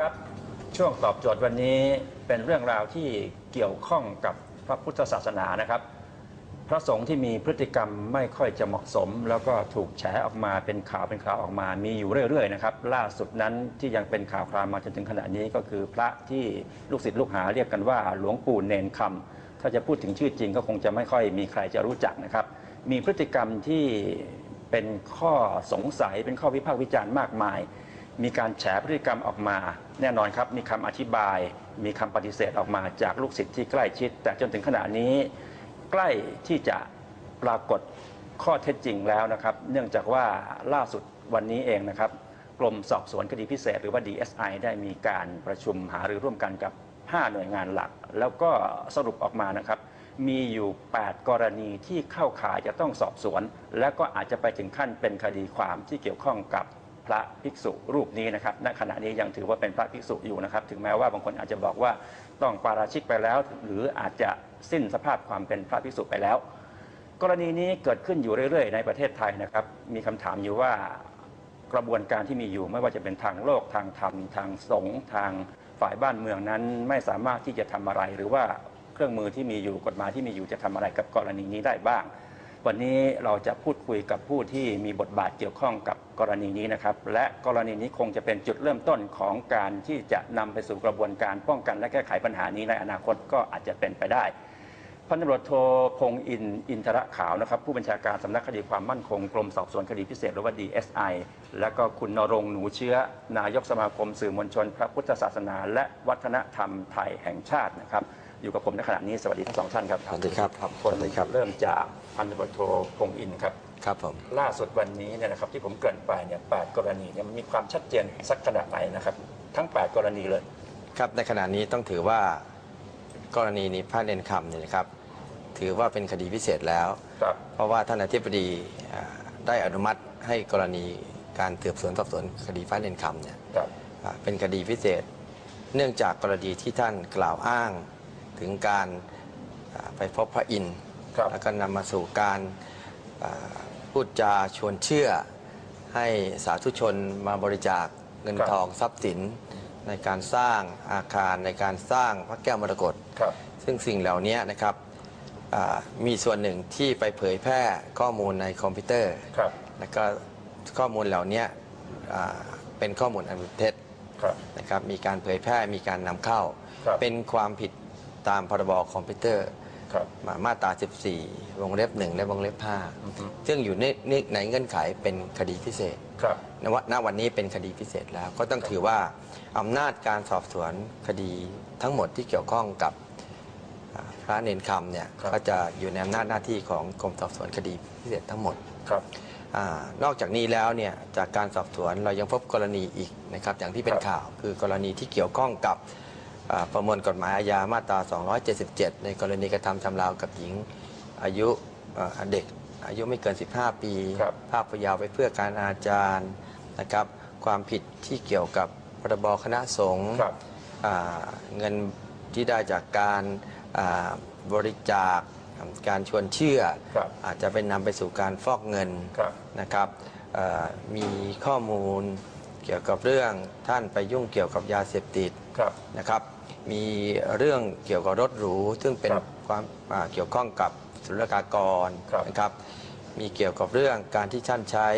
ครับ ช่วงตอบโจทย์วันนี้เป็นเรื่องราวที่เกี่ยวข้องกับพระพุทธศาสนานะครับ พระสงฆ์ที่มีพฤติกรรมไม่ค่อยจะเหมาะสม แล้วก็ถูกแฉออกมาเป็นข่าวเป็นข่าวออกมา มีอยู่เรื่อยๆนะครับ ล่าสุดนั้นที่ยังเป็นข่าวครามมาจนถึงขณะนี้ก็คือพระที่ลูกศิษย์ลูกหาเรียกกันว่าหลวงปู่เนนคำถ้าจะพูดถึงชื่อจริงก็คงจะไม่ค่อยมีใครจะรู้จักนะครับ มีพฤติกรรมที่เป็นข้อสงสัยเป็นข้อวิพากษ์วิจารณ์มากมาย มีการแฉพฤติกรรมออกมา แน่นอนครับมีคำอธิบาย มีคำปฏิเสธออกมาจากลูกศิษย์ที่ใกล้ชิด แต่จนถึงขณะนี้ ใกล้ที่จะปรากฏข้อเท็จจริงแล้วนะครับ เนื่องจากว่าล่าสุดวันนี้เองนะครับกรมสอบสวนคดีพิเศษหรือว่า DSI ได้มีการประชุมหารือร่วมกันกับ 5 หน่วยงานหลัก แล้วก็สรุปออกมานะครับ มีอยู่ 8 กรณีที่เข้าข่ายจะต้องสอบสวน และก็อาจจะไปถึงขั้นเป็นคดีความที่เกี่ยวข้องกับ พระภิกษุรูปนี้นะครับณขณะนี้ยังถือว่าเป็นพระภิกษุอยู่นะครับ ถึงแม้ว่าบางคนอาจจะบอกว่าต้องปาราชิกไปแล้ว หรืออาจจะสิ้นสภาพความเป็นพระภิกษุไปแล้ว กรณีนี้เกิดขึ้นอยู่เรื่อยๆ ในประเทศไทยนะครับ มีคำถามอยู่ว่ากระบวนการที่มีอยู่ไม่ว่าจะเป็นทางโลกทางธรรม ทางสงฆ์ทางฝ่ายบ้านเมืองนั้น ไม่สามารถที่จะทำอะไร หรือว่าเครื่องมือที่มีอยู่กฎหมายที่มีอยู่จะทำอะไรกับกรณีนี้ได้บ้าง วันนี้เราจะพูดคุยกับผู้ที่มีบทบาทเกี่ยวข้องกับกรณีนี้นะครับ และกรณีนี้คงจะเป็นจุดเริ่มต้นของการที่จะนำไปสู่กระบวนการป้องกันและแก้ไขปัญหานี้ในอนาคตก็อาจจะเป็นไปได้ พันตำรวจโทพงษ์อินทร์อินทรขาวนะครับ ผู้บัญชาการสำนักคดีความมั่นคงกรมสอบสวนคดีพิเศษหรือว่า DSI และก็คุณนรงค์หนูเชื้อ นายกสมาคมสื่อมวลชน พระพุทธศาสนา และวัฒนธรรมไทยแห่งชาตินะครับ อยู่กับผมในขณะนี้สวัสดีทั้งสองท่านครับสวัสดีครับคนสวัสดีครับเริ่มจากพันตำรวจโทพงษ์อินทร์ครับครับผมล่าสุดวันนี้เนี่ยนะครับที่ผมเกริ่นไปเนี่ยแปดกรณีเนี่ยมันมีความชัดเจนสักขนาดไหนนะครับ ทั้ง 8 กรณีเลย ครับในขณะนี้ต้องถือว่ากรณีนี้พระเนนคำเนี่ยนะครับ ถือว่าเป็นคดีพิเศษแล้วครับเพราะว่าท่านอธิบดีอ่าได้อนุมัติให้กรณีการสืบสวนสอบสวนคดีพระเนนคำเนี่ยครับอ่าเป็นคดีพิเศษ เนื่องจากกรณีที่ท่านกล่าวอ้าง ถึงการอ่าไปพบพระอินทร์ครับแล้วก็นำมาสู่การอ่าพูดจาชวนเชื่อ ให้สาธุชนมาบริจาคเงินครับทองทรัพย์สิน ในการสร้างอาคารในการสร้างพระแก้วมรกตครับซึ่งสิ่งเหล่านี้นะครับอ่ามีส่วนหนึ่งที่ไปเผยแพร่ข้อมูลในคอมพิวเตอร์ครับแล้วก็ข้อมูลเหล่านี้อ่าเป็นข้อมูลอันเป็นเท็จครับนะครับมีการเผยแพร่มีการนำเข้าครับเป็นความผิด ตามพรบคอมพิวเตอร์ครับ มามาตรา 14 วงเล็บ 1 และวงเล็บ อือฮึ 5 ซึ่งอยู่ในในในเงื่อนไขเป็นคดีพิเศษครับ ณวณวันนี้เป็นคดีพิเศษแล้วก็ต้องถือว่าอำนาจการสอบสวนคดีทั้งหมดที่เกี่ยวข้องกับอ่าพระเนนคำเนี่ยครับ ก็จะอยู่ในอำนาจหน้าที่ของกรมสอบสวนคดีพิเศษทั้งหมด ครับ อานอกจากนี้แล้วเนี่ยจากการสอบสวนเรายังพบกรณีอีกนะครับอย่างที่เป็นครับข่าวคือกรณีที่เกี่ยวข้องกับอ่า ประมวลกฎหมายอาญามาตรา 277 ในกรณีกระทำชำเราวกับหญิงอายุอ่าเด็ก อายุไม่เกิน 15 ปีครับภาพยาวไปเพื่อการอาจารย์นะครับ ความผิดที่เกี่ยวกับพรบคณะสงฆ์ครับอ่าเงินที่ได้จากการอ่าบริจาคการชวนเชื่อครับอาจจะเป็นนำไปสู่การฟอกเงินครับนะครับเอ่อมีข้อมูลเกี่ยวกับเรื่องท่านไปยุ่งเกี่ยวกับยาเสพติดครับนะครับ มีเรื่องเกี่ยวกับรถหรู ซึ่งเป็นครับความอ่าเกี่ยวข้องกับศุลกากรครับ นะครับ มีเกี่ยวกับเรื่องการที่ท่านใช้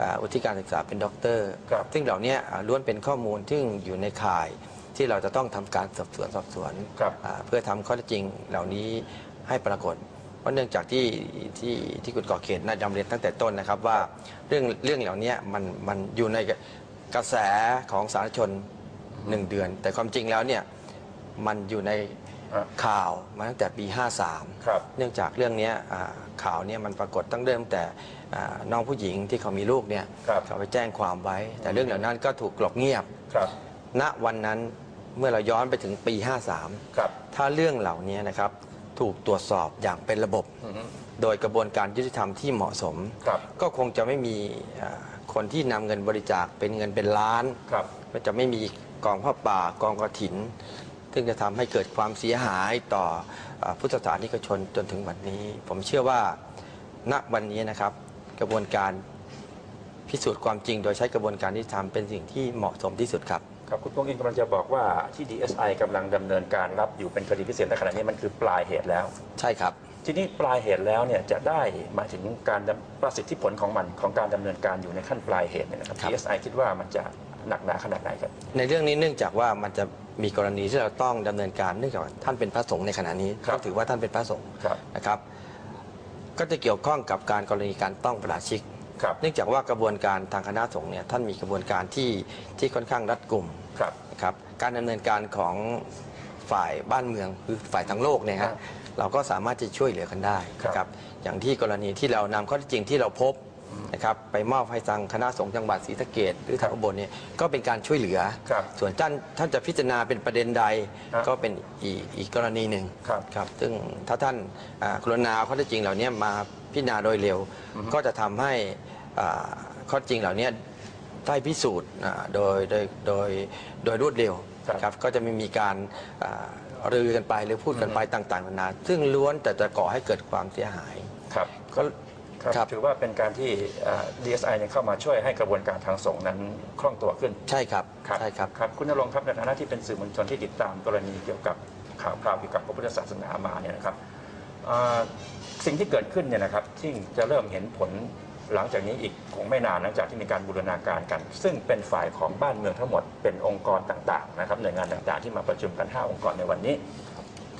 อ่าวุฒิการศึกษาเป็นด็อกเตอร์ ครับ ซึ่งเหล่านี้อ่าล้วนเป็นข้อมูลที่อยู่ในข่ายที่เราจะต้องทำการสอบสวนสอบสวนครับอ่าเพื่อทำข้อเท็จจริงเหล่านี้ให้ปรากฏ เพราะเนื่องจากที่ที่ที่คุณก่อเขตน่าจำเรียนตั้งแต่ต้นนะครับว่าเรื่องเรื่องเหล่านี้มันมันอยู่ในกระแสของสาธารณชนหนึ่งเดือน แต่ความจริงแล้วเนี่ย มันอยู่ในอะข่าวมาตั้งแต่ปีครับ53 เนื่องจากเรื่องเนี้ยอ่าข่าวเนี่ยมันปรากฏตั้งเริ่มแต่อ่าน้องผู้หญิงที่เขามีลูกเนี่ยครับเขาไปแจ้งความไว้ แต่เรื่องเหล่านั้นก็ถูกกลบเงียบครับณวันนั้นเมื่อเราย้อนไปถึงปี 53ครับถ้าเรื่องเหล่านี้นะครับถูกตรวจสอบอย่างเป็นระบบอือฮึโดยกระบวนการยุติธรรมที่เหมาะสมครับก็คงจะไม่มีอ่าคนที่นำเงินบริจาคเป็นเงินเป็นล้านครับก็จะไม่มีกองผ้าป่ากองกระถิน ซึ่งจะทำให้เกิดความเสียหายต่ออาพุทธศาสนิกชนจนถึงวันนี้ ผมเชื่อว่าณวันนี้นะครับกระบวนการพิสูจน์ความจริง โดยใช้กระบวนการที่ทำเป็นสิ่งที่เหมาะสมที่สุดครับครับคุณพงศ์อินกำลังจะบอกว่าที่ DSI กำลังดำเนินการรับอยู่เป็นคดีพิเศษในขณะนี้มันคือปลายเหตุแล้ว ใช่ครับ ทีนี้ปลายเหตุแล้วเนี่ยจะได้หมายถึงการดำประสิทธิผลของมันของการดำเนินการอยู่ในขั้นปลายเหตุเนี่ยนะครับครับ DSI คิดว่ามันจะหนักหนาขนาดไหนครับในเรื่องนี้เนื่องจากว่ามันจะ มีกรณีที่เราต้องดำเนินการเนื่องจากว่าท่านเป็นพระสงฆ์ในขณะนี้ครับ ก็ถือว่าท่านเป็นพระสงฆ์ครับ นะครับ ก็จะเกี่ยวข้องกับการกรณีการต้องประราชิก ครับ เนื่องจากว่ากระบวนการทางคณะสงฆ์เนี่ยท่านมีกระบวนการที่ที่ค่อนข้างรัดกุมครับ นะครับการดำเนินการของฝ่ายบ้านเมืองคือฝ่ายทางโลกเนี่ยครัฮะบเราก็สามารถจะช่วยเหลือกันได้ครับ นะครับ อย่างที่กรณีที่เรานำข้อเท็จจริงที่เราพบ นะครับไปมอบให้ทางคณะสงฆ์จังหวัดศรีสะเกดหรือทางอุบลเนี่ยก็เป็นการช่วยเหลือ ครับส่วนท่านท่านจะพิจารณาเป็นประเด็นใดครับก็เป็นอีกอีกกรณีหนึ่งครับ ครับซึ่งถ้าท่านอ่ากรุณาเอาข้อเท็จจริงเหล่านี้มาพิจารณาโดยเร็ว ก็จะทำให้อ่าข้อจริงเหล่านี้ได้พิสูจน์อ่าโดยโดยโดยโดยรวดเร็วครับ ครับก็จะไม่มีการอ่ารือกันไปหรือพูดกันไปต่างๆนานาซึ่งล้วนแต่จะก่อให้เกิดความเสียหาย ครับ ก็ ครับครับถือว่าเป็นการที่เอ่อ DSI เนี่ยเข้ามาช่วยให้กระบวนการทางสงฆ์นั้นคล่องตัวขึ้นใช่ครับครับใช่ครับ ครับคุณนรงค์ครับในฐานะที่เป็นสื่อมวลชนที่ติดตามกรณีเกี่ยวกับข่าวคราวเกี่ยวกับพระพุทธศาสนามาเนี่ยนะครับอ่าสิ่งที่เกิดขึ้นเนี่ยนะครับที่จะเริ่มเห็นผลหลังจากนี้อีกคงไม่นานหลังจากที่มีการบูรณาการกัน ซึ่งเป็นฝ่ายของบ้านเมืองทั้งหมดเป็นองค์กรต่างๆนะครับหน่วยงานต่างๆที่มาประชุมกัน 5 องค์กรในวันนี้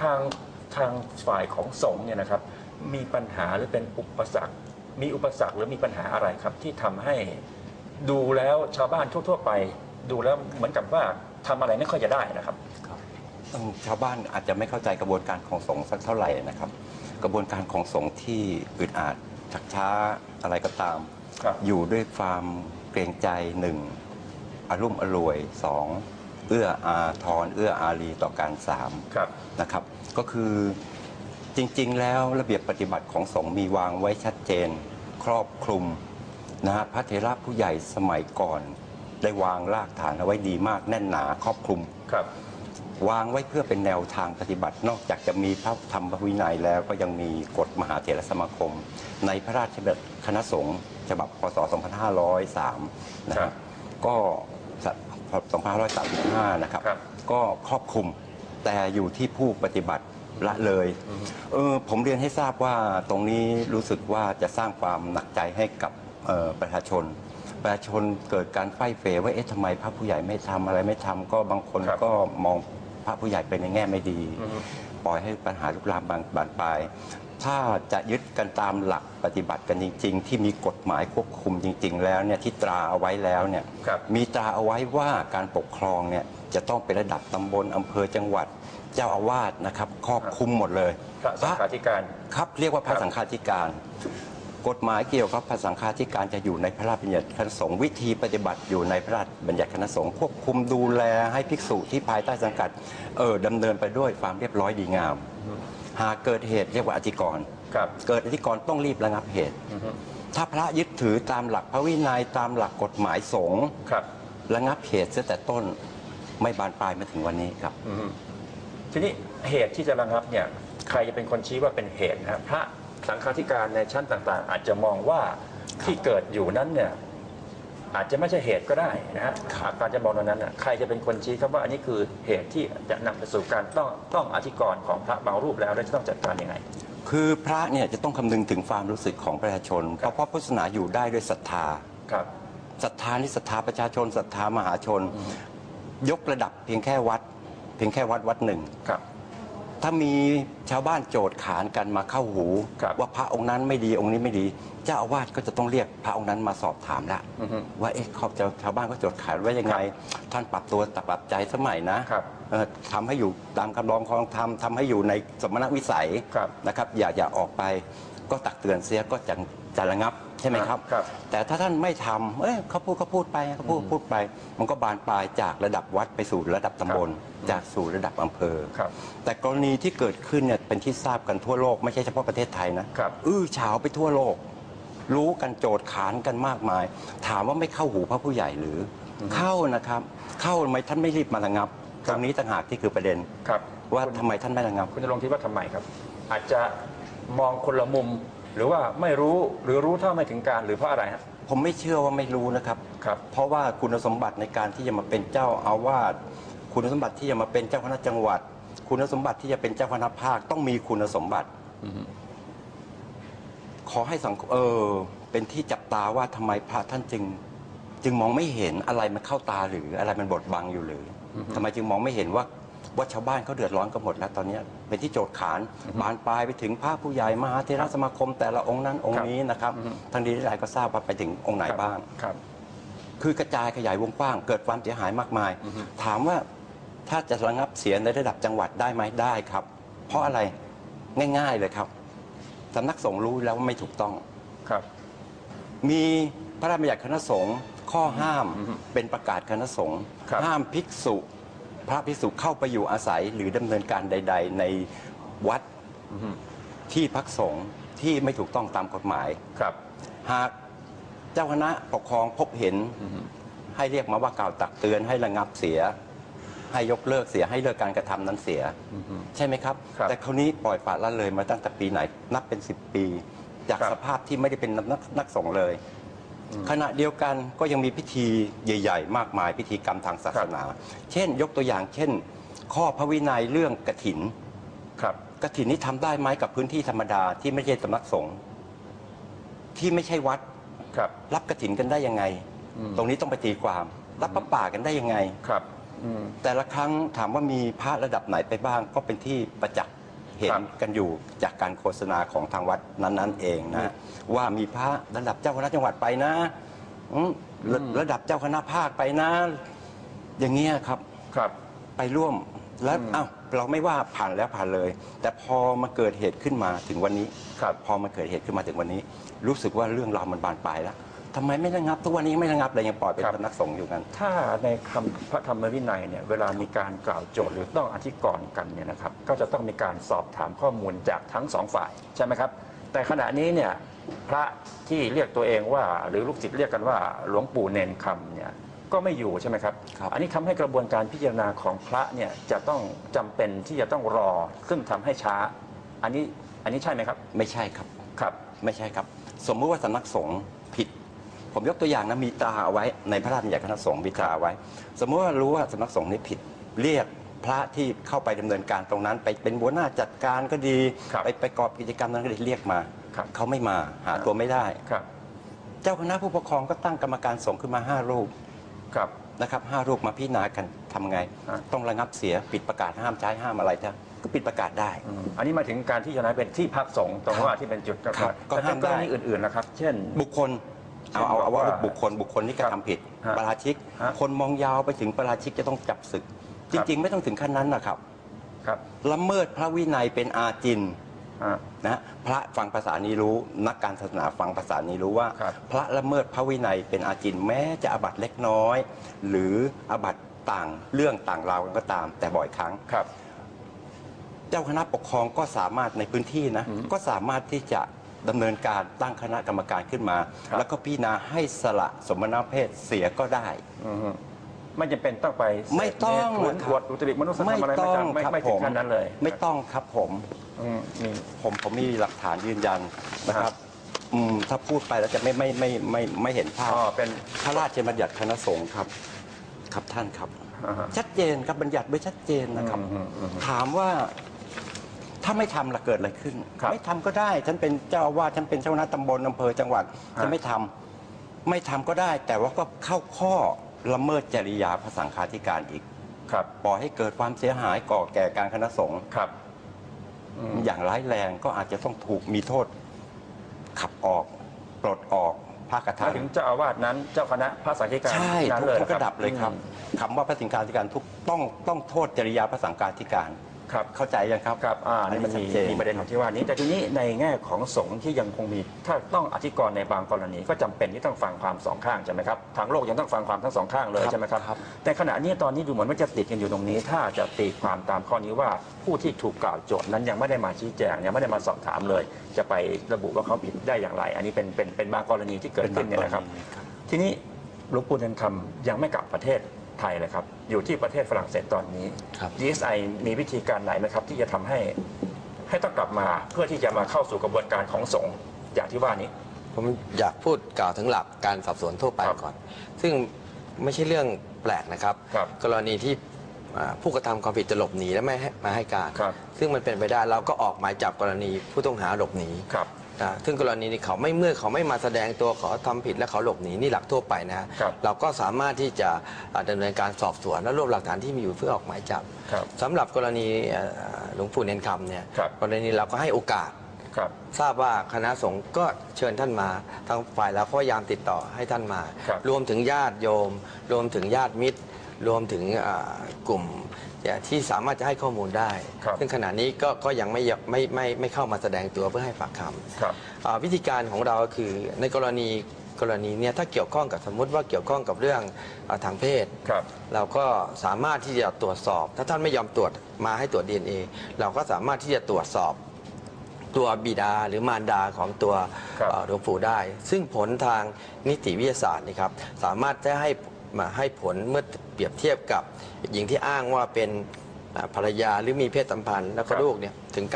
ทางทางฝ่ายของสงฆ์เนี่ยนะครับมีปัญหาหรือเป็นอุปสรรค มีอุปสรรคหรือมีปัญหาอะไรครับ ที่ทำให้ดูแล้วชาวบ้านทั่ว ๆ ไป ดูแล้วเหมือนกับว่าทำอะไรไม่ค่อยจะได้นะครับอืมชาวบ้านอาจจะไม่เข้าใจกระบวนการของสงฆ์สักเท่าไหร่นะครับ กระบวนการของสงฆ์ที่อึดอัดชักช้าอะไรก็ตามครับอยู่ด้วยความเกรงใจหนึ่งอารุ่มอร่วยสองเอื้ออาทรเอื้ออารีต่อการสามครับนะครับ ก็คือจริงๆ แล้วระเบียบปฏิบัติของสงฆ์มีวางไว้ชัดเจน ครอบคลุมนะฮะพระเถระผู้ใหญ่สมัยก่อน ได้วางรากฐานเอาไว้ดีมากแน่นหนาครอบคลุม ครับ วางไว้เพื่อเป็นแนวทางปฏิบัติ นอกจากจะมีพระธรรมวินัยแล้วก็ยังมีกฎมหาเถรสมาคม ในพระราชบัญญัติคณะสงฆ์ฉบับพศ 2503 นะคครัรับบก็2535 นะครับ ครับ ก็ครอบคลุมแต่อยู่ที่ผู้ปฏิบัติ ละเลยเออผมเรียนให้ทราบว่าตรงนี้รู้สึกว่าจะสร้างความหนักใจให้กับเอ่อประชาชน ประชาชนเกิดการไฟเฟว่าเอ๊ะทำไมพระผู้ใหญ่ไม่ทำอะไรไม่ทำก็บางคนครับก็มองพระผู้ใหญ่ไปในแง่ไม่ดีอือฮึปล่อยให้ปัญหาลุกลามบานบานปลายถ้าจะยึดกันตามหลักปฏิบัติกันจริง ๆ ที่มีกฎหมายควบคุมจริง ๆ แล้วเนี่ยที่ตราเอาไว้แล้วเนี่ยครับมีตราเอาไว้ว่าการปกครองเนี่ยจะต้องเป็นระดับตำบลอำเภอจังหวัด เจ้าอาวาสนะครับครอบคลุมหมดเลยพระสังฆาธิการ ครับเรียกว่าพระครับสังฆาธิการ กฎหมายเกี่ยวกับพระสังฆาธิการจะอยู่ในพระราชบัญญัติคณะสงฆ์วิธีปฏิบัติอยู่ในพระราชบัญญัติคณะสงฆ์ควบคุมดูแลให้ภิกษุที่ภายใต้สังกัดเออดำเนินไปด้วยความเรียบร้อยดีงาม หากเกิดเหตุเรียกว่าอธิกรณ์ครับ เกิดอธิกรณ์ต้องรีบระงับเหตุอือฮึถ้าพระยึดถือตามหลักพระวินัยตามหลักกฎหมายสงฆ์ครับ ระงับเหตุเสียแต่ต้นไม่บานปลายมาถึงวันนี้ครับอือฮึ ทีนี้เหตุที่จะระงับเนี่ยใครจะเป็นคนชี้ว่าเป็นเหตุนะครับพระสังฆาธิการในชั้นต่างๆ อาจจะมองว่าที่เกิดอยู่นั้นเนี่ยอาจจะไม่ใช่เหตุก็ได้นะฮะการจะมองตรงนั้นน่ะใครจะเป็นคนชี้ครับว่าอันนี้คือเหตุที่จะนำไปสู่การต้องต้องอธิกรณ์ของพระบางรูปแล้วแล้วจะต้องจัดการยังไง คือพระเนี่ยจะต้องคำนึงถึงความรู้สึกของประชาชน เพราะพระพุทธศาสนาอยู่ได้ด้วยศรัทธาครับศรัทธานี่ศรัทธาประชาชนศรัทธามหาชน ยกระดับเพียงแค่วัดเพียงแค่วัดวัดหนึ่ง ครับ ถ้ามีชาวบ้านโจทย์ขานกันมาเข้าหู ครับ ว่าพระองค์นั้นไม่ดีองค์นี้ไม่ดี เจ้าอาวาสก็จะต้องเรียกพระองค์นั้นมาสอบถามละอือฮึ ว่าเอ๊ะเขาจะชาวบ้านก็โจทย์ขานว่ายังไง ท่านปรับตัวปรับใจสมัยนะครับ เอ่อทำให้อยู่ตามคำร้องของธรรมทำให้อยู่ในสมณวิสัยครับ นะครับ อย่าอย่าออกไป ก็ตักเตือนเสียก็จะจะระงับ ใช่ไหมครับ ครับ แต่ถ้าท่านไม่ทำเอ้ยเขาพูดเขาพูดไปเขาพูดพูดไป มันก็บานปลายจากระดับวัดไปสู่ระดับตำบล จากสู่ระดับอำเภอ ครับ แต่กรณีที่เกิดขึ้นเนี่ยเป็นที่ทราบกันทั่วโลกไม่ใช่เฉพาะประเทศไทยนะครับ อื้อฉาวไปทั่วโลก รู้กันโจทย์ขานกันมากมาย ถามว่าไม่เข้าหูพระผู้ใหญ่หรืออเข้านะครับ เข้าทำไมท่านไม่รีบมาระงับคตรับรงนี้ต่างหากที่คือประเด็น ครับว่าทำไมท่านไม่ระงับ คุณจะลงค์คิดว่าทำไมครับ อาจจะมองคนละมุม หรือว่าไม่รู้หรือรู้เท่าไม่ถึงการหรือเพราะอะไรฮะ ผมไม่เชื่อว่าไม่รู้นะครับ ครับ เพราะว่าคุณสมบัติในการที่จะมาเป็นเจ้าอาวาสคุณสมบัติที่จะมาเป็นเจ้าคณะจังหวัด คุณสมบัติที่จะเป็นเจ้าคณะภาคต้องมีคุณสมบัติขอให้สังคมเออ เป็นที่จับตาว่าทำไมพระท่านจึง จึงมองไม่เห็นอะไรมันเข้าตาหรืออะไรมันบดบังอยู่หรือทำไมจึงมองไม่เห็นว่า ว่าชาวบ้านเขาเดือดร้อนกันหมดแล้วตอนเนี้ยเป็นที่โจทย์ขานบานปลายไปถึงพระผู้ใหญ่มหาเทรสมาคม แต่ละองค์นั้นองค์นี้นะครับทางดีที่หลายก็ทราบว่าไปถึงองค์ไหนบ้างครับคือกระจายขยายวงกว้างเกิดความเสียหายมากมาย ถามว่าถ้าจะระงับเสียในระดับจังหวัดได้ไหมได้ครับ เพราะอะไรง่าย ๆเลยครับสำนักสงฆ์รู้แล้วว่าไม่ถูกต้องครับ มีพระราชบัญญัติคณะสงฆ์ข้อห้ามอือฮึเป็นประกาศคณะสงฆ์ครับห้ามภิกษุ พระภิกษุเข้าไปอยู่อาศัยหรือดำเนินการใด ๆ ในวัดอือฮึที่พักสงฆ์ที่ไม่ถูกต้องตามกฎหมาย ครับ หากเจ้าคณะปกครองพบเห็นอือฮึให้เรียกมาว่ากล่าวตักเตือนให้ระงับเสีย ให้ยกเลิกเสียให้เลิกการกระทำนั้นเสียอือฮึใช่ไหมครับ ครับแต่คราวนี้ปล่อยปละละเลยมาตั้งแต่ปีไหน นับเป็น 10 ปี จากครับสภาพที่ไม่ได้เป็นนักนักสงฆ์เลย ขณะเดียวกันก็ยังมีพิธีใหญ่ ๆ มากมายพิธีกรรมทางศาสนา เช่น ยกตัวอย่างเช่น ข้อพระวินัยเรื่องกถินครับกถินนี้ทำได้ไหมกับพื้นที่ธรรมดาที่ไม่ใช่สำนักสงฆ์ที่ไม่ใช่วัดครับรับกถินกันได้ยังไงอืมตรงนี้ต้องไปตีความ รับประป่ากันได้ยังไงครับอืมแต่ละครั้งถามว่ามีพระระดับไหนไปบ้างก็เป็นที่ประจักษ์ เห็นครับกันอยู่จากการโฆษณาของทางวัดนั้นๆเองอืมนะว่ามีพระระดับเจ้าคณะจังหวัดไปนะอืมระอืมระดับเจ้าคณะภาคไปนะ อย่างเงี้ยครับครับ ไปร่วมแล้วอืมอ้าวเราไม่ว่าผ่านแล้วผ่านเลย แต่พอมาเกิดเหตุขึ้นมาถึงวันนี้ครับพอมาเกิดเหตุขึ้นมาถึงวันนี้ รู้สึกว่าเรื่องราวมันบานปลายแล้ว ทำไมไม่ระงับ ทุกวันนี้ยังไม่ระงับเลยยังปล่อยเป็นครับ สำนักสงฆ์อยู่กันถ้าในคำพระธรรมวินัยเนี่ยเวลามีการกล่าวโจทย์หรือต้องอธิกรณ์กันเนี่ยนะครับก็จะต้องมีการสอบถามข้อมูลจากทั้งสองฝ่ายใช่ไหมครับแต่ขณะนี้เนี่ยพระที่เรียกตัวเองว่า หรือลูกศิษย์เรียกกันว่าหลวงปู่เนนคำเนี่ยก็ไม่อยู่ใช่ไหมครับครับอันนี้ทำให้กระบวนการพิจารณาของพระเนี่ยจะต้องจำเป็นที่จะต้องรอ ซึ่งทำให้ช้า อันนี้อันนี้ใช่ไหมครับไม่ใช่ครับ ครับ ไม่ใช่ครับ สมมุติว่าสำนักสงฆ์ ผิดผมยกตัวอย่างนะมีตราเอาไว้ในพระราชบัญญัติคณะสงฆ์มีตราเอาไว้ สมมติว่ารู้ว่าสำนักสงฆ์นี้ผิดเรียกพระที่เข้าไปดำเนินการตรงนั้น ไปเป็นหัวหน้าจัดการก็ดีครับไปไปประกอบกิจกรรมนั้นก็ดีเรียกมาครับเขาไม่มาหาตัวไม่ได้ครับ เจ้าคณะผู้ปกครองก็ตั้งกรรมการสงฆ์ขึ้นมาห้ารูปครับนะครับห้ารูปมาพิจารณากันทำไงฮะต้องระงับเสียปิดประกาศห้ามใช้ห้ามอะไรจ้ะก็ปิดประกาศได้อืมอันนี้หมายถึงการที่จะนั้นเป็นที่พักสงฆ์ตรงครับว่าที่เป็นจุดกระครับก็แต่เป็นห้ามกได้รณีอื่นๆนะครับ เช่น บุคคล เอาเอาเอาว่าบุคคลบุคคลที่กระทำผิดฮะปาราชิก ฮะคนมองยาวไปถึงปาราชิกจะต้องจับศึกจริง ๆ ไม่ต้องถึงขั้นนั้นนะครับครับละเมิดพระวินัยเป็นอาจินอ่า นะพระฟังภาษานี้รู้ นักการศาสนาฟังภาษานี้รู้ว่า ครับ พระละเมิดพระวินัยเป็นอาจินแม้จะอาบัตเล็กน้อย หรืออาบัตต่างเรื่องต่างราวกันก็ตาม แต่บ่อยครั้ง ครับ เจ้าคณะปกครองก็สามารถในพื้นที่นะอืมก็สามารถที่จะ ดำเนินการตั้งคณะกรรมการขึ้นมา ครับ แล้วก็พิจารณาให้สละสมณเพศเสียก็ได้ อืมไม่จำเป็นต้องไปไม่ต้องเสพเมถุนครับบวชอุตริมนุษยธรรมอะไรไม่ต้องไม่ครับไม่ถึผงมขั้นนั้นเลยไม่ต้องครับผม อืมนี่ ผมผมมีหลักฐานยืนยันนะคครัรับบ อืมถ้าพูดไปแล้วจะไม่ไม่ไม่ไม่ไม่ไม่เห็นภาพอ๋อเป็น พระราชบัญญัติคณะสงฆ์ครับ ครับท่านครับ อ่าฮะชัดเจนครับบัญญัติไว้ชัดเจนนะครับ อืมอืมอืม ถามว่าถ้าไม่ทำละเกิดอะไรขึ้น ครับไม่ทำก็ได้ ฉันเป็นเจ้าอาวาสฉันเป็นเจ้าหน้าตำบลอำเภอจังหวัดฮะฉันไม่ทำไม่ทำก็ได้ แต่ว่าก็เข้าข้อละเมิดจริยาพระสังฆาธิการอีกครับปล่อยให้เกิดความเสียหายก่อแก่การคณะสงฆ์ครับอืมอย่างร้ายแรงก็อาจจะต้องถูกมีโทษ ขับออก ปลดออกภาคกระหทามายถึงเจ้าอาวาสนั้นเจ้าคณะพระสังฆการใช่นั้นทุกเลยทุกระดับเลยครับอืม คำว่าพระสังฆาธิการทุกต้องต้องโทษจริยาพระสังฆาธิการ ครับเข้าใจยังครับครับอ่านี่มันมีชัดเจนมีประเด็นของที่ว่านี้ แต่ทีนี้ในแง่ของสงฆ์ที่ยังคงมีถ้าต้องอธิกรณ์ในบางกรณีก็จำเป็นที่ต้องฟังความสองข้างใช่ไหมครับทางโลกยังต้องฟังความทั้งสองข้างเลยใช่ไหมครับ ครับ แต่ขณะนี้ตอนนี้ดูเหมือนว่าจะติดกันอยู่ตรงนี้ ถ้าจะตีความตามข้อนี้ว่าผู้ที่ถูกกล่าวโจทย์นั้นยังไม่ได้มาชี้แจงยังไม่ได้มาสอบถามเลย จะไประบุว่าเขาผิดได้อย่างไร อันนี้เป็นเป็นเป็นบางกรณีที่เกิดขึ้นเนี่ยนะครับ ทีนี้หลวงปู่เนนคำยังไม่กลับประเทศ ไทยเลยครับ อยู่ที่ประเทศฝรั่งเศสตอนนี้ ครับ DSI มีวิธีการไหนไหมครับ ที่จะทำให้ให้ต้องกลับมาเพื่อที่จะมาเข้าสู่กระบวนการของสงฆ์อย่างที่ว่านี้ ผมอยากพูดกล่าวถึงหลักการสอบสวนทั่วไปครับก่อน ซึ่งไม่ใช่เรื่องแปลกนะครับ ครับกรณีที่อ่าผู้กระทำความผิดจะหลบหนีและไม่ให้มาให้การ ครับซึ่งมันเป็นไปได้เราก็ออกหมายจับกรณีผู้ต้องหาหลบหนีครับ อ่าซึ่งกรณีนี้เขาไม่เมื่อเขาไม่มาแสดงตัวเขาทำผิดและเขาหลบหนีนี่หลักทั่วไปนะฮะครับเราก็สามารถที่จะอ่าดำเนินการสอบสวนและรวบหลักฐานที่มีอยู่เพื่อออกหมายจับครับสำหรับกรณีเอ่อหลวงปู่เนนคำเนี่ยครับ กรณีเราก็ให้โอกาส ครับ ทราบว่าคณะสงฆ์ก็เชิญท่านมา ทางฝ่ายเราก็พยายามติดต่อให้ท่านมา ครับรวมถึงญาติโยม รวมถึงญาติมิตร รวมถึงอ่ากลุ่มที่สามารถจะให้ข้อมูลได้ ครับ ซึ่งขณะนี้ก็ก็ยังไม่ไม่ไม่ไม่เข้ามาแสดงตัวเพื่อให้ปากคำ ครับ อ่าวิธีการของเราก็คือในกรณีกรณีเนี้ยถ้าเกี่ยวข้องกับสมมติว่าเกี่ยวข้องกับเรื่องอาทางเพศ ครับ เราก็สามารถที่จะตรวจสอบ ถ้าท่านไม่ยอมตรวจมาให้ตรวจ DNA เราก็สามารถที่จะตรวจสอบ ตัวบิดาหรือมารดาของตัวครับเอ่อหลวงปู่ได้ ซึ่งผลทางนิติวิทยาศาสตร์นี่ครับสามารถจะให้มาให้ผลเมื่อเปรียบเทียบกับหญิงที่อ้างว่าเป็นอ่าภรรยาหรือมีเพศสัมพันธ์แล้วก็ครับลูกเนี่ยถึง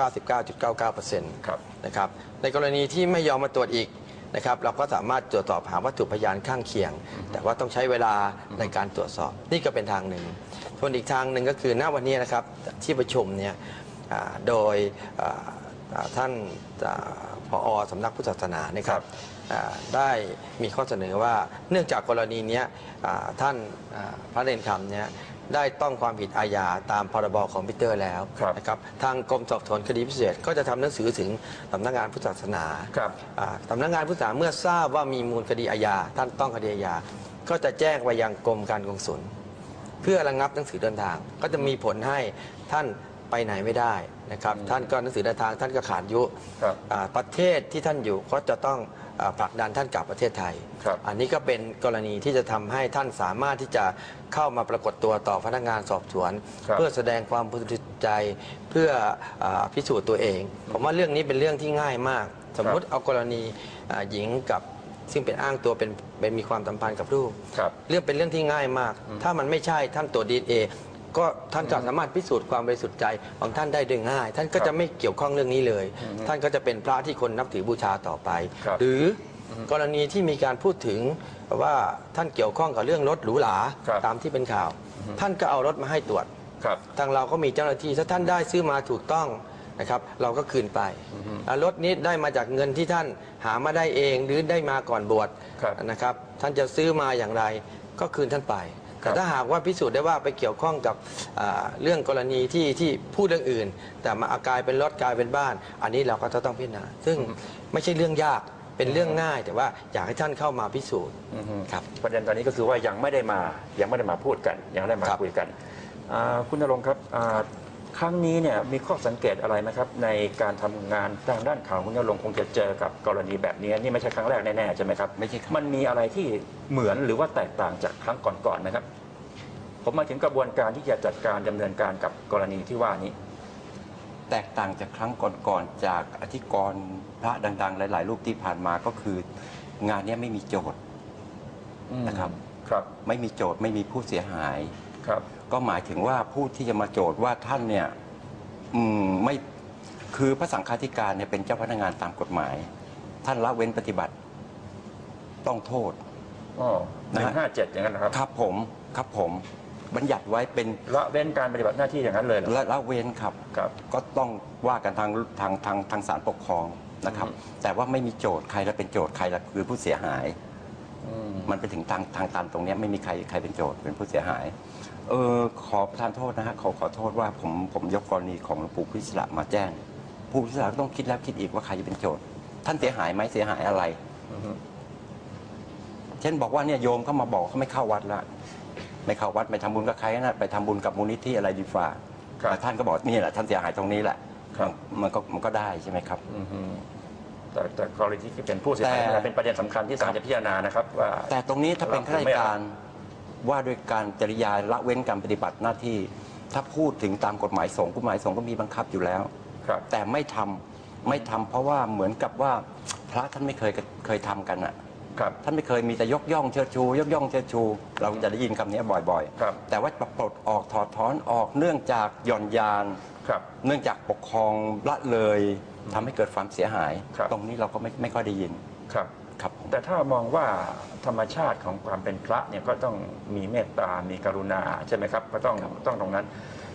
99.99%ครับนะครับในกรณีที่ไม่ยอมมาตรวจอีกนะครับเราก็สามารถตรวจสอบหาวัตถุพยานข้างเคียง แต่ว่าต้องใช้เวลาในการตรวจสอบนี่ก็เป็นทางหนึ่ง ส่วนอีกทางหนึ่งก็คือณวันนี้นะครับที่ประชุมเนี่ยอ่าโดยอ่าอ่า ท่านอ่าผอสำนักพุทธศาสนานะคครัรับบอ่าได้มีข้อเสนอว่าเนื่องจากกรณีเนี้ยอ่าท่านอ่าพระเรนคำเนี่ยได้ต้องความผิดอาญาตามพรบคอมพิวเตอร์แล้วครับนะครับทางกรมสอบสวนคดีพิเศษก็จะทำหนังสือถึงสำนักงานพุทธศาสนาครับอ่าสำนักงานพุทธศาสนาเมื่อทราบว่ามีมูลคดีอาญาท่านต้องคดีอาญาก็จะแจ้งไปยังกรมการกงสุลเพื่อระงับหนังสือเดินทาง ก็จะมีผลให้ท่านไปไหนไม่ได้ นะครับท่านก็หนังสือเดินทางท่านก็ขาดอายุครับอ่าประเทศที่ท่านอยู่ก็จะต้องอาผลักดันท่านกลับประเทศไทย ครับ อันนี้ก็เป็นกรณีที่จะทำให้ท่านสามารถที่จะเข้ามาปรากฏตัวต่อพนักงานสอบสวน ครับเพื่อแสดงความบริสุทธิ์ใจเพื่ออาพิสูจน์ตัวเอง ผมว่าเรื่องนี้เป็นเรื่องที่ง่ายมาก สมมุติเอากรณีอ่าหญิงกับซึ่งเป็นอ้างตัวเป็นเป็นมีความสัมพันธ์กับลูก ครับ เรื่องเป็นเรื่องที่ง่ายมาก ถ้ามันไม่ใช่ท่านตรวจดีเอ ก็ท่านก็สามารถพิสูจน์ความบริสุทธิ์ใจของท่านได้โดยง่าย ท่านก็ครับจะไม่เกี่ยวข้องเรื่องนี้เลย ท่านก็จะเป็นพระที่คนนับถือบูชาต่อไปครับหรือกรณีที่มีการพูดถึงว่าท่านเกี่ยวข้องกับเรื่องรถหรูหราครับตามที่เป็นข่าว ท่านก็เอารถมาให้ตรวจครับทางเราก็มีเจ้าหน้าที่ถ้าท่านได้ซื้อมาถูกต้องนะครับเราก็คืนไปอ่ารถนี้ได้มาจากเงินที่ท่านหามาได้เองหรือได้มาก่อนบวชครับนะครับ ท่านจะซื้อมาอย่างไรก็คืนท่านไปครับ แต่ถ้าหากว่าพิสูจน์ได้ว่าไปเกี่ยวข้องกับอ่าเรื่องกรณีที่ที่พูดเรื่องอื่น แต่มากลายเป็นรถกลายเป็นบ้าน อันนี้เราก็จะต้องพิจารณาซึ่งไม่ใช่เรื่องยากเป็นเรื่องง่ายแต่ว่าอยากให้ท่านเข้ามาพิสูจน์อือฮึครับประเด็นตอนนี้ก็คือว่ายังไม่ได้มายังไม่ได้มาพูดกัน ยังไม่ได้มาครับคุยกันอ่าคุณนรงค์ครับอ่า ครั้งนี้เนี่ยมีข้อสังเกตอะไรไหมครับ ในการทำงานทางด้านข่าวคุณนรงค์คงจะเจอกับกรณีแบบนี้นี่ไม่ใช่ครั้งแรกแน่ๆใช่ไหมครับไม่ใช่ครับ มันมีอะไรที่เหมือนหรือว่าแตกต่างจากครั้งก่อนๆไหมครับ ผมหมายถึงกระบวนการที่จะจัดการดำเนินการกับกรณีที่ว่านี้ แตกต่างจากครั้งก่อนๆจากอธิกรณ์พระดังๆ หลาย ๆ รูปที่ผ่านมาก็คือ งานเนี้ยไม่มีโจทย์ นะครับ ครับไม่มีโจทย์ไม่มีผู้เสียหาย ครับ ก็หมายถึงว่าผู้ที่จะมาโจทย์ว่าท่านเนี่ยอืมไม่คือพระสังฆาธิการเนี่ยเป็นเจ้าพนักงานตามกฎหมาย ท่านละเว้นปฏิบัติ ต้องโทษ อ๋อหนะนึ่ฮะ งห้าเจ็ดอย่างนั้นนะครับ ครับผมครับผมบัญญัติไว้เป็นละเว้นการปฏิบัติหน้าที่อย่างนั้นเลยเหรอละละเว้นครับ ครับ ก็ต้องว่ากันทางทางทางทางศาลปกครองนะครับ อืม แต่ว่าไม่มีโจทย์ใครละเป็นโจทย์ใครละคือผู้เสียหาย อืมมันไปถึงทางทางตันตรงเนี้ยไม่มีใครใครเป็นโจทย์เป็นผู้เสียหาย เออขอประทานโทษนะฮะขอขอโทษว่าผมผมยกกรณีของหลวงปู่พิศระมาแจ้ง ผู้พิศระก็ต้องคิดแล้วคิดอีกว่าใครจะเป็นโจทย์ ท่านเสียหายไหมเสียหายอะไรอือฮึเช่นบอกว่าเนี่ยโยมเขามาบอกเขาไม่เข้าวัดละไม่เข้าวัดไม่ทำบุญกับใครนะไปทำบุญกับมูลนิธิอะไรดีฝ่าครับแต่ท่านก็บอกนี่แหละท่านเสียหายตรงนี้แหละครับมันก็มันก็ได้ใช่ไหมครับอือฮึแต่แต่กรณีที่เป็นผู้เสียหายแต่นั่นแหละเป็นประเด็นสำคัญที่ศาลจะพิจารณานะครับว่าแต่ตรงนี้ถ้าเป็นข้าราชการ ว่าด้วยการจริยาละเว้นการปฏิบัติหน้าที่ ถ้าพูดถึงตามกฎหมายสงฆ์กฎหมายสงฆ์ก็มีบังคับอยู่แล้ว ครับ แต่ไม่ทำไม่ทำเพราะว่าเหมือนกับว่าพระท่านไม่เคยเคยทำกันอะ ครับ ท่านไม่เคยมีแต่ยกย่องเชิดชู ยกย่องเชิดชู เราจะได้ยินคำนี้บ่อยครับๆแต่ว่าปลดออกถอดถอนออกเนื่องจากหย่อนยาน ครับ เนื่องจากปกครองละเลยทำให้เกิดความเสียหาย ครับ ตรงนี้เราก็ไม่ไม่ค่อยได้ยิน ครับ ครับผมแต่ถ้ามองว่าธรรมชาติของความเป็นพระเนี่ยก็ต้องมีเมตตา มีกรุณาใช่ไหมครับ ก็ต้องต้องตรงนั้น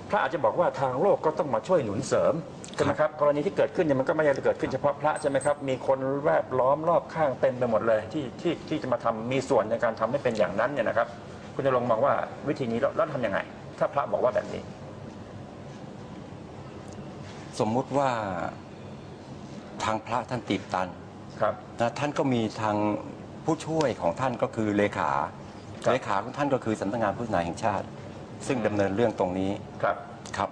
พระอาจจะบอกว่าทางโลกก็ต้องมาช่วยหนุนเสริมใช่ไหมครับ กรณีที่เกิดขึ้นเนี่ยมันก็ไม่ได้เกิดขึ้นเฉพาะพระใช่ไหมครับ มีคนแวดล้อมรอบข้างเต็มไปหมดเลยที่ที่ที่จะมาทำมีส่วนในการทำให้เป็นอย่างนั้นเนี่ยนะครับ คุณจะลงค์มองว่าวิธีนี้แล้วแล้วทำยังไง ถ้าพระบอกว่าแบบนี้ สมมุติว่าทางพระท่านตีบตัน ครับ นะท่านก็มีทางผู้ช่วยของท่านก็คือเลขา ครับเลขาของท่านก็คือสำนักงานผู้ทนายแห่งชาติ ซึ่งดำเนินเรื่องตรงนี้ครับ ครับ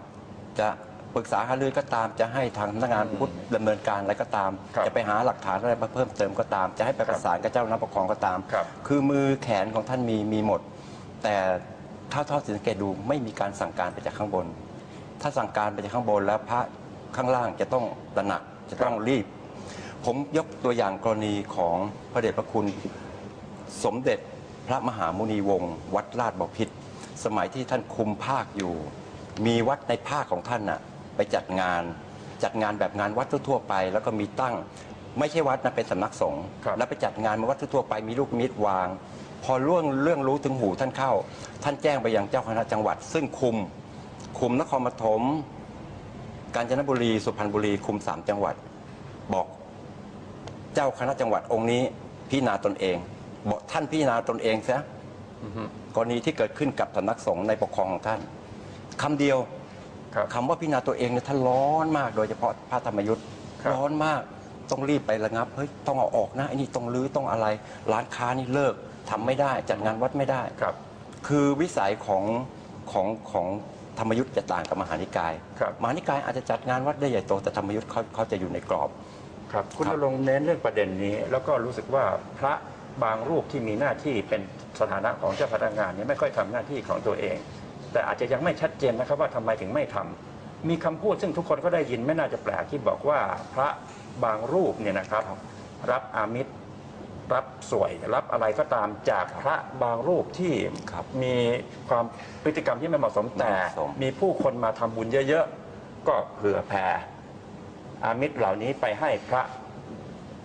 จะปรึกษาหารือก็ตามจะให้ทางสำนักงานอืมพุทธดำเนินการอะไรก็ตาม ครับจะไปหาหลักฐานอะไรมาเพิ่มเติมก็ตาม จะให้ไปประสานกับเจ้าหน้าปกครองก็ตามครับคือมือแขนของท่านมีมีหมด แต่ถ้าทอดสังเกตดูไม่มีการสั่งการไปจากข้างบน ถ้าสั่งการไปจากข้างบนแล้วพระข้างล่างจะต้องตระหนักจะต้องรีบ ผมยกตัวอย่างกรณีของพระเดชพระคุณสมเด็จพระมหามุนีวงศ์วัดลาดบพิตรสมัยที่ท่านคุมภาคอยู่ มีวัดในภาคของท่านน่ะไปจัดงานจัดงานแบบงานวัดทั่วๆไป แล้วก็มีตั้งไม่ใช่วัดนะเป็นสำนักสงฆ์ครับแล้วไปจัดงานมาวัดทั่วๆไปมีลูกมิตรวาง พอเรื่องเรื่องรู้ถึงหูท่านเข้า ท่านแจ้งไปยังเจ้าคณะจังหวัด ซึ่งคุมคุมนครปฐมกาญจนบุรีสุพรรณบุรีคุมสามจังหวัด บอก เจ้าคณะจังหวัดองค์นี้พิจารณาตนเอง บอกท่านพิจารณาตนเองซะอือฮึกรณีที่เกิดขึ้นกับสำนักสงฆ์ในปกครองของท่านคำเดียวครับคำว่าพิจารณาตัวเองเนี่ยท่านร้อนมากโดยเฉพาะพระธรรมยุทธ์ครับร้อนมากต้องรีบไประงับเฮ้ยต้องเอาออกนะไอ้นี่ต้องรื้อต้องอะไร ร้านค้านี่เลิกทำไม่ได้จัดงานวัดไม่ได้ครับ คือวิสัยของของของธรรมยุทธ์จะต่างกับมหานิกายครับมหานิกายอาจจะจัดงานวัดได้ใหญ่โตแต่ธรรมยุทธ์เขาเขาจะอยู่ในกรอบ ครับคุณครับณรงค์เน้นเรื่องประเด็นนี้ แล้วก็รู้สึกว่าพระบางรูปที่มีหน้าที่เป็นสถานะของเจ้าพนักงานเนี่ยไม่ค่อยทำหน้าที่ของตัวเอง แต่อาจจะยังไม่ชัดเจนนะครับว่าทำไมถึงไม่ทำมีคำพูดซึ่งทุกคนก็ได้ยินไม่น่าจะแปลกที่บอกว่าพระบางรูปเนี่ยนะครับ รับอามิตรรับสวยรับอะไรก็ตามจากพระบางรูปที่ครับมีความพฤติกรรมที่ไม่เหมาะสมแต่ไม่เหมาะสมมีผู้คนมาทำบุญเยอะ ๆ ก็เผื่อแผ่ อามิตรเหล่านี้ไปให้พระ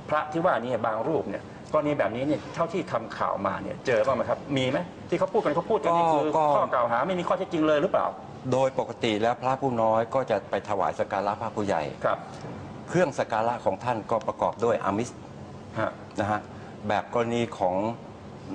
พระที่ว่านี่บางรูปเนี่ยกรณีแบบนี้เนี่ยเท่าที่ทำข่าวมาเนี่ยเจอบ้างไหมครับ มีไหมที่เขาพูดกันเขาพูดกันนี่ก็คือก็ข้อกล่าวหาไม่มีข้อเท็จจริงเลยหรือเปล่า โดยปกติแล้วพระผู้น้อยก็จะไปถวายสักการะพระผู้ใหญ่ครับ เครื่องสักการะของท่านก็ประกอบด้วยอามิสฮะนะฮะแบบกรณีของ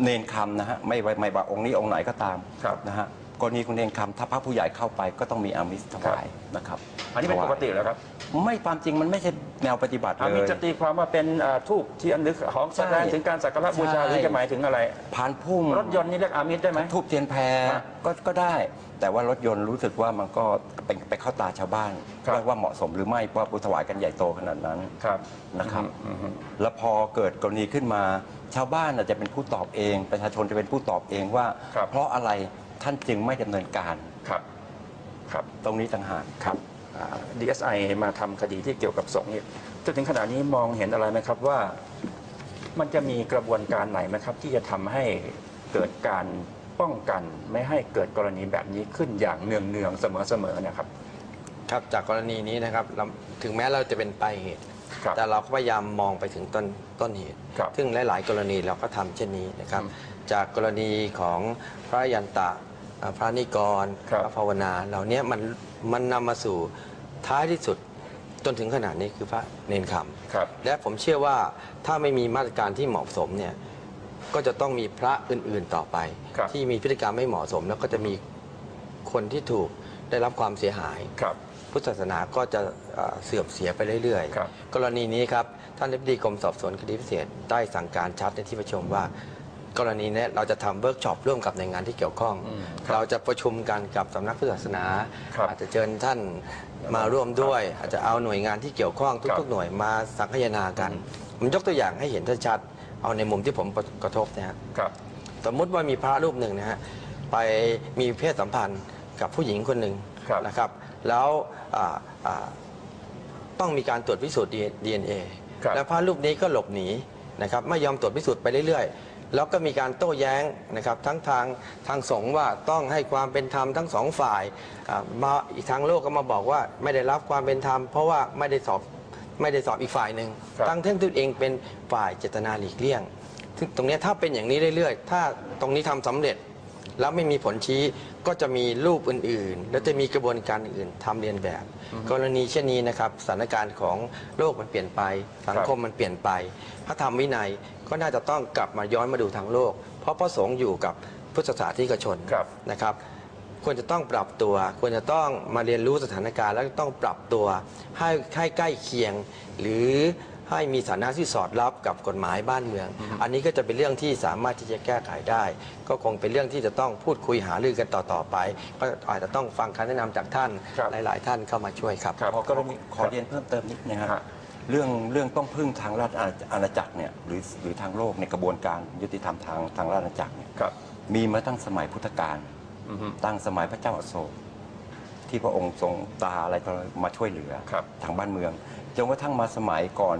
เนนคำนะฮะไม่ไม่ไม่ว่าองค์นี้องค์ไหนก็ตามครับนะฮะ กรณีของเนนคำถ้าพระผู้ใหญ่เข้าไปก็ต้องมีอามิสถวายนะครับอันนี้เป็นถวายปกติแล้วครับ ไม่ความจริงมันไม่ใช่แนวปฏิบัติอาเลมิตยจะตีความว่าเป็นอ่าทูบที่อันลึกของแสดงใช่ถึงการสักการะบูชาใช่ หรือจะหมายถึงอะไรพานพุ่มรถยนต์นี่เรียกอามิตได้ไหม ทูบเทียนแพรฮะก็ก็ได้ แต่ว่ารถยนต์รู้สึกว่ามันก็เป็นไปเข้าตาชาวบ้านครับ ว่าว่าเหมาะสมหรือไม่ว่าผู้ถวายกันใหญ่โตขนาดนั้นครับ นะครับ อืมอืม แล้วพอเกิดกรณีขึ้นมา ชาวบ้านน่ะจะเป็นผู้ตอบเอง ประชาชนจะเป็นผู้ตอบเองว่า ครับเพราะอะไร ท่านจึงไม่ดำเนินการครับครับตรงนี้ต่างหากครับอ่า DSI มาทำคดีที่เกี่ยวกับสงฆ์เนี่ยจนถึงขณะนี้มองเห็นอะไรไหมครับว่ามันจะมีกระบวนการไหนไหมครับ ที่จะทำให้เกิดการป้องกันไม่ให้เกิดกรณีแบบนี้ขึ้นอย่างเนืองเนืองๆเสมอๆเนะครับ ครับจากกรณีนี้นะครับเราถึงแม้เราจะเป็นปลายเหตุ ครับ แต่เราก็พยายามมองไปถึงต้นต้นเหตุ ครับ ซึ่งหลาย ๆ กรณีเราก็ทำเช่นนี้นะครับอืมจากกรณีของพระยันตะเอ่อ พระนิกรครับพระภาวนา เหล่านี้มันมันนำมาสู่ท้ายที่สุดจนถึงขนาดนี้คือพระเนนคำครับและผมเชื่อว่าถ้าไม่มีมาตรการที่เหมาะสมเนี่ยก็จะต้องมีพระอื่นๆต่อไปครับที่มีพฤติกรรมไม่เหมาะสม แล้วก็จะมีคนที่ถูกได้รับความเสียหายครับพุทธศาสนาก็จะเอ่อเสื่อมเสียไปเรื่อยครับๆกรณีนี้ครับ ท่านอธิบดีกรมสอบสวนคดีพิเศษได้สั่งการชัดในที่ประชุมว่า กรณีเนี้เราจะทำเวิร์กช็อปร่วมกับหน่วยงานที่เกี่ยวข้องอืมเราจะประชุมกันกับสำนักพุทธศาสนา ครับอาจจะเชิญท่านมาร่วมด้วย อาจจะเอาหน่วยงานที่เกี่ยวข้องครัทุกบๆหน่วยมาสังคายนากัน ผมยกตัวอย่างให้เห็นชัดๆเอาในมุมที่ผมกระทบนะฮะครับสมมุติว่ามีพระรูปหนึ่งนะฮะไปมีเพศสัมพันธ์กับผู้หญิงคนหนึ่งครับ นะครับ แล้วอ่าอ่า ต้องมีการตรวจพิสูจน์ DNA ครับแล้วพระรูปนี้ก็หลบหนีนะครับไม่ยอมตรวจพิสูจน์ไปเรื่อยๆ แล้วก็มีการโต้แย้งนะครับทั้งทางทางสงฆ์ว่าต้องให้ความเป็นธรรมทั้งสองฝ่ายอ่ามาอีกทางโลกก็มาบอกว่าไม่ได้รับความเป็นธรรม เพราะว่าไม่ได้สอบไม่ได้สอบอีกฝ่ายหนึ่งครับ ตั้งที่ตัวเองเป็นฝ่ายเจตนาหลีกเลี่ยงซึ่งตรงเนี้ยถ้าเป็นอย่างนี้เรื่อยๆ ถ้าตรงนี้ทำสำเร็จ แล้วไม่มีผลชี้ ก็จะมีรูปอื่นๆ แล้วจะมีกระบวนการอื่นทำเรียนแบบ กรณีเช่นนี้นะครับสถานการณ์ของโลกมันเปลี่ยนไป สังคมมันเปลี่ยนไป พระธรรมวินัยก็น่าจะต้องกลับมาย้อนมาดูทางโลก เพราะพระสงฆ์อยู่กับพุทธศาสนิกชนครับ นะครับ ควรจะต้องปรับตัว ควรจะต้องมาเรียนรู้สถานการณ์ แล้วก็ต้องปรับตัวให้ให้ใกล้เคียง หรือ ให้มีฐานะที่สอดรับกับกฎหมายบ้านเมือง อันนี้ก็จะเป็นเรื่องที่สามารถที่จะแก้ไขได้ ก็คงเป็นเรื่องที่จะต้องพูดคุยหารือกันต่อๆไป ก็อาจจะต้องฟังคำแนะนำจากท่านครับหลาย ๆ ท่านเข้ามาช่วยครับครับขอกรณีขอเรียนเพิ่มเติมนิดนะคฮะรับเรื่องเรื่องต้องพึ่งทางราชอาณาจักรเนี่ยหรือหรือทางโลกในกระบวนการยุติธรรมทางทางราชอาณาจักรเนี่ยครับมีมาตั้งสมัยพุทธกาลอือฮึตั้งสมัยพระเจ้าอโศกที่พระองค์ทรงตาอะไรก็มาช่วยเหลือครับทางบ้านเมือง จนกระทั่งมาสมัยก่อน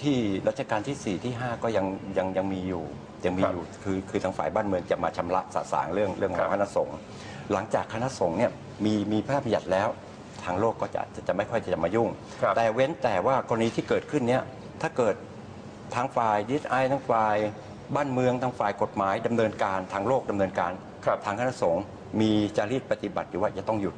ที่รัชกาลที่ 4 ที่ 5 ก็ยังยังยังมีอยู่ยังมีครับอยู่คือคือทางฝ่ายบ้านเมืองจะมาชำระสะสางเรื่องเรื่องขครัองบคณะสงฆ์หลังจากคณะสงฆ์เนี่ยมีมีพระราชบัญญัติแล้ว ทางโลกก็จะจะจะไม่ค่อยจะมายุ่งครับแต่เว้นแต่ว่ากรณีที่เกิดขึ้นเนี่ยถ้าเกิดทางฝ่ายดิสไอทั้งฝ่ายบ้านเมืองทางฝ่ายกฎหมายดำเนินการทางโลกดำเนินการครับทางคณะสงฆ์มีจารีตปฏิบัติอยู่ว่าจะต้องหยุด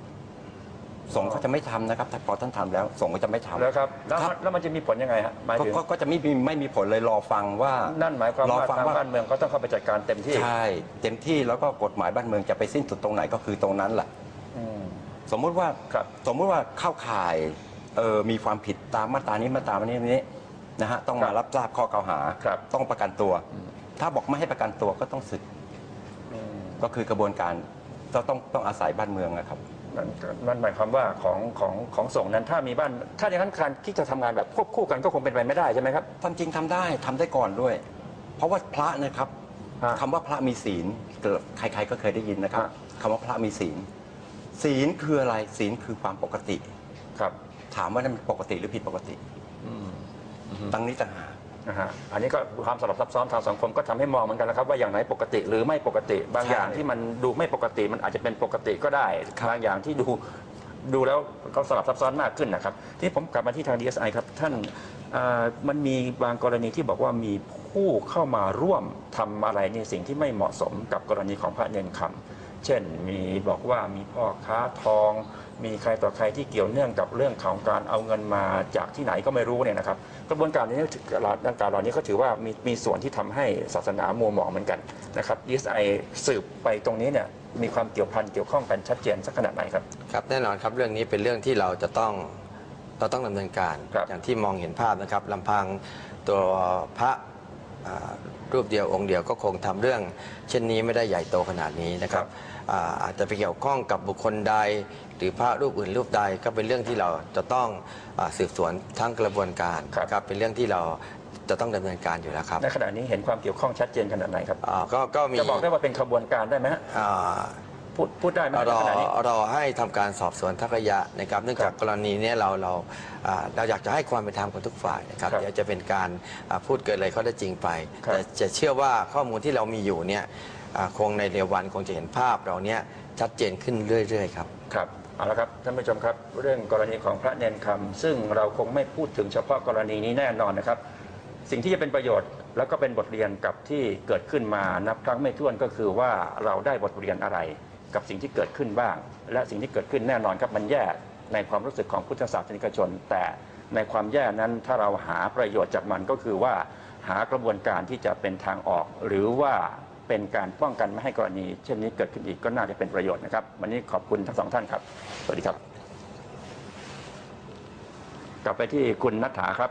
สงฆ์เขาจะไม่ทำนะครับถ้าพอท่านทำแล้วสงฆ์ก็จะไม่ทำ แล้วครับแล้วครับ แล้วมันจะมีผลยังไงฮะหมายก็ถึงก็ก็จะไม่มีไม่มีผลเลยรอฟังว่านั่นหมายความรอว่าฟังทางว่าบ้านเมืองก็ต้องเข้าไปจัดการเต็มที่ใช่เต็มที่แล้วก็กฎหมายบ้านเมืองจะไปสิ้นสุดตรงไหนก็คือตรงนั้นแหละ อืม สมมุติว่าครับสมมุติว่าเข้าข่ายเออมีความผิดตามมาตรานี้มาตรานี้นี้นะฮะต้องครัมาบรับทราบข้อกล่าวหา ครับ ต้องประกันตัว ถ้าบอกไม่ให้ประกันตัวก็ต้องศึก อืม ก็คือกระบวนการต้องต้องต้องอาศัยบ้านเมืองนะครับ นั่นนั่นหมายความว่าของของของส่งฆ์นั้นถ้ามีบ้าน ถ้าอย่างนั้นการที่จะทำงานแบบควบคู่กันก็คงเป็นไปไม่ได้ใช่ไหมครับทำจริงทำได้ทำได้ก่อนด้วย เพราะว่าพระนะครับฮะคำว่าพระมีศีลเกิดใคร ๆ ก็เคยได้ยินนะครับฮะ คำว่าพระมีศีล ศีลคืออะไรศีลคือความปกติ ครับ ถามว่านั่นปกติหรือผิดปกติ อืมตั้งนี้ต่างหาก นะฮะอันนี้ก็ความสลับซับซ้อนทางสังคมก็ทำให้มองเหมือนกันนะครับว่าอย่างไหนปกติหรือไม่ปกติ บางใช่อย่างที่มันดูไม่ปกติมันอาจจะเป็นปกติก็ได้ครับบางอย่างที่ดูดูแล้วก็สลับซับซ้อนมากขึ้นนะครับ ที่ผมกลับมาที่ทาง DSI ครับท่านเอ่อมันมีบางกรณีที่บอกว่ามีผู้เข้ามาร่วมทำอะไรในสิ่งที่ไม่เหมาะสมกับกรณีของพระเนนคำ เช่น มีบอกว่ามีพ่อค้าทอง มีใครต่อใครที่เกี่ยวเนื่องกับเรื่องของการเอาเงินมาจากที่ไหนก็ไม่รู้เนี่ยนะครับ กระบวนการนี้ดังกล่าวเหล่านี้ก็ถือว่ามีมีส่วนที่ทำให้ศาสนามัวหมองเหมือนกันนะครับดีไอสืบไปตรงนี้เนี่ยมีความเกี่ยวพันเกี่ยวข้องกันชัดเจนสักขนาดไหนครับครับแน่นอนครับเรื่องนี้เป็นเรื่องที่เราจะต้องเราต้องดำเนินการครับอย่างที่มองเห็นภาพนะครับลำพังตัวพระอ่ารูปเดียวองค์เดียวก็คงทำเรื่อง เช่นนี้ไม่ได้ใหญ่โตขนาดนี้นะครับอ่า อาจจะไปเกี่ยวข้องกับบุคคลใด หรือพระรูปอื่นรูปใดก็เป็นเรื่องที่เราจะต้องอาสืบสวนทั้งกระบวนการครับ ครับเป็นเรื่องที่เราจะต้องดำเนินการอยู่แล้วครับในขณะนี้เห็นความเกี่ยวข้องชัดเจนขนาดไหนครับ อ่าก็ก็มีจะบอกได้ว่าเป็นขบวนการได้ไหมฮะอ่า พูดพูดได้ไหมรในอขณะนี้ รอให้ทำการสอบสวนทักระยะนะครับเนื่องจากกรณีเนี้ยเราเราอ่าเราอยากจะให้ความเป็นธรรมกับทุกฝ่ายนะครับครับเดี๋ยวจะเป็นการอ่าพูดเกินเลยข้อได้จริงไป ครับแต่จะเชื่อว่าข้อมูลที่เรามีอยู่เนี่ยอ่า คงในเร็ววันคงจะเห็นภาพเราเนี้ยชัดเจนขึ้นเรื่อย ๆ ครับ ครับเอาละครับท่านผู้ชมครับ เรื่องกรณีของพระเนนคำซึ่งเราคงไม่พูดถึงเฉพาะกรณีนี้แน่นอนนะครับ สิ่งที่จะเป็นประโยชน์ แล้วก็เป็นบทเรียนกับที่เกิดขึ้นมานับครั้งไม่ถ้วนก็คือว่าเราได้บทเรียนอะไร กับสิ่งที่เกิดขึ้นบ้าง และสิ่งที่เกิดขึ้นแน่นอนครับมันแย่ในความรู้สึกของพุทธศาสนิกชน แต่ในความแย่นั้นถ้าเราหาประโยชน์จากมันก็คือว่าหากระบวนการที่จะเป็นทางออก หรือว่า เป็นการป้องกันไม่ให้กรณี เช่นนี้เกิดขึ้นอีกก็น่าจะเป็นประโยชน์นะครับ วันนี้ขอบคุณทั้งสองท่านครับ สวัสดีครับ กลับไปที่คุณนัฐาครับ